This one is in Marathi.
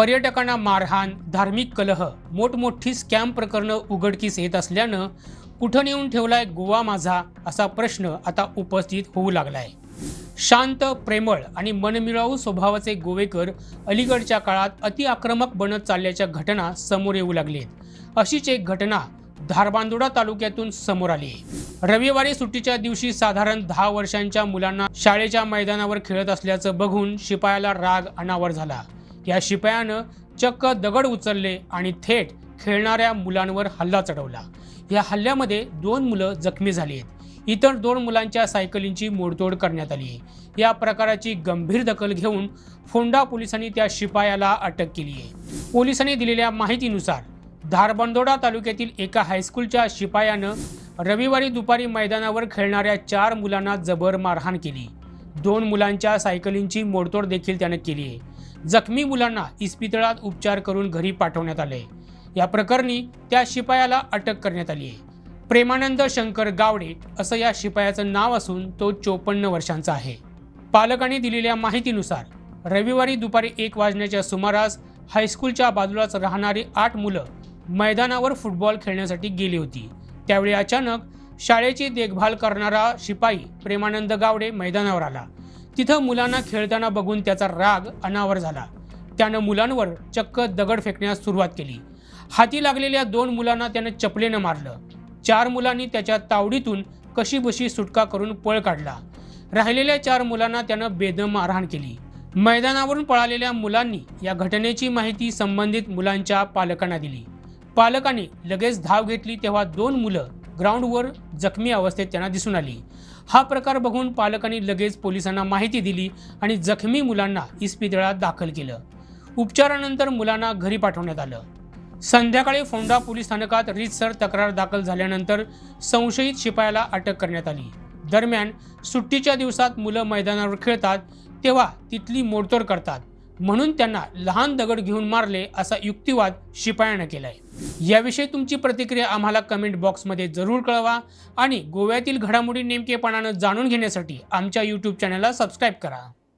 पर्यटकांना मारहाण धार्मिक कलह मोठमोठी स्कॅम प्रकरणं उघडकीस येत असल्यानं कुठं नेऊन ठेवलाय गोवा माझा असा प्रश्न आता उपस्थित होऊ लागलाय. शांत प्रेमळ आणि मनमिळावू स्वभावाचे गोवेकर अलीकडच्या काळात अति आक्रमक बनत चालल्याच्या घटना समोर येऊ लागलेत. अशीच एक घटना धारबांदोडा तालुक्यातून समोर आली. रविवारी सुट्टीच्या दिवशी साधारण दहा वर्षांच्या मुलांना शाळेच्या मैदानावर खेळत असल्याचं बघून शिपायाला राग अनावर झाला. या शिपायानं चक्क दगड उचलले आणि थेट खेळणाऱ्या मुलांवर हल्ला चढवला. या हल्ल्यामध्ये दोन मुलं जखमी झाली आहेत. इतर दोन मुलांच्या सायकलींची मोडतोड करण्यात आली आहे. या प्रकाराची गंभीर दखल घेऊन फोंडा पोलिसांनी त्या शिपायाला अटक केली आहे. पोलिसांनी दिलेल्या माहितीनुसार धारबंदोडा तालुक्यातील एका हायस्कूलच्या शिपायानं रविवारी दुपारी मैदानावर खेळणाऱ्या चार मुलांना जबर मारहाण केली. दोन मुलांच्या सायकलींची मोडतोड देखील त्याने केली आहे. जखमी मुलांना इस्पितळात उपचार करून घरी पाठवण्यात आले या प्रकरणी त्या शिपायाला अटक करण्यात आली आहे. प्रेमानंद शंकर गावडे असं या शिपायाचं नाव असून तो चोपन्न वर्षांचा आहे. पालकांनी दिलेल्या माहितीनुसार रविवारी दुपारी एक वाजण्याच्या सुमारास हायस्कूलच्या बाजूलाच राहणारी आठ मुलं मैदानावर फुटबॉल खेळण्यासाठी गेली होती. त्यावेळी अचानक शाळेची देखभाल करणारा शिपाई प्रेमानंद गावडे मैदानावर आला. तिथं मुलांना खेळताना बघून त्याचा राग अनावर झाला. त्यानं मुलांवर चक्क दगड फेकण्यास सुरुवात केली. हाती लागलेल्या दोन मुलांना त्यानं चपलेनं मारलं. चार मुलांनी त्याच्या तावडीतून कशीबशी सुटका करून पळ काढला. राहिलेल्या चार मुलांना त्यानं बेदम मारहाण केली. मैदानावरून पळालेल्या मुलांनी या घटनेची माहिती संबंधित मुलांच्या पालकांना दिली. पालकांनी लगेच धाव घेतली तेव्हा दोन मुलं ग्राउंडवर जखमी अवस्थेत त्यांना दिसून आली. हा प्रकार बघून पालकांनी लगेच पोलिसांना माहिती दिली आणि जखमी मुलांना इस्पितळात दाखल केलं. उपचारानंतर मुलांना घरी पाठवण्यात आलं. संध्याकाळी फोंडा पोलीस स्थानकात रीतसर तक्रार दाखल झाल्यानंतर संशयित शिपायाला अटक करण्यात आली. दरम्यान सुट्टीच्या दिवसात मुलं मैदानावर खेळतात तेव्हा तिथली मोडतोड करतात. म्हणून त्यांना लहान दगड घेऊन मारले असा युक्तिवाद शिपायानं केलाय. याविषयी तुमची प्रतिक्रिया आम्हाला कमेंट बॉक्समध्ये जरूर कळवा आणि गोव्यातील घडामोडी नेमकेपणानं जाणून घेण्यासाठी आमच्या यूट्यूब चॅनलला सबस्क्राईब करा.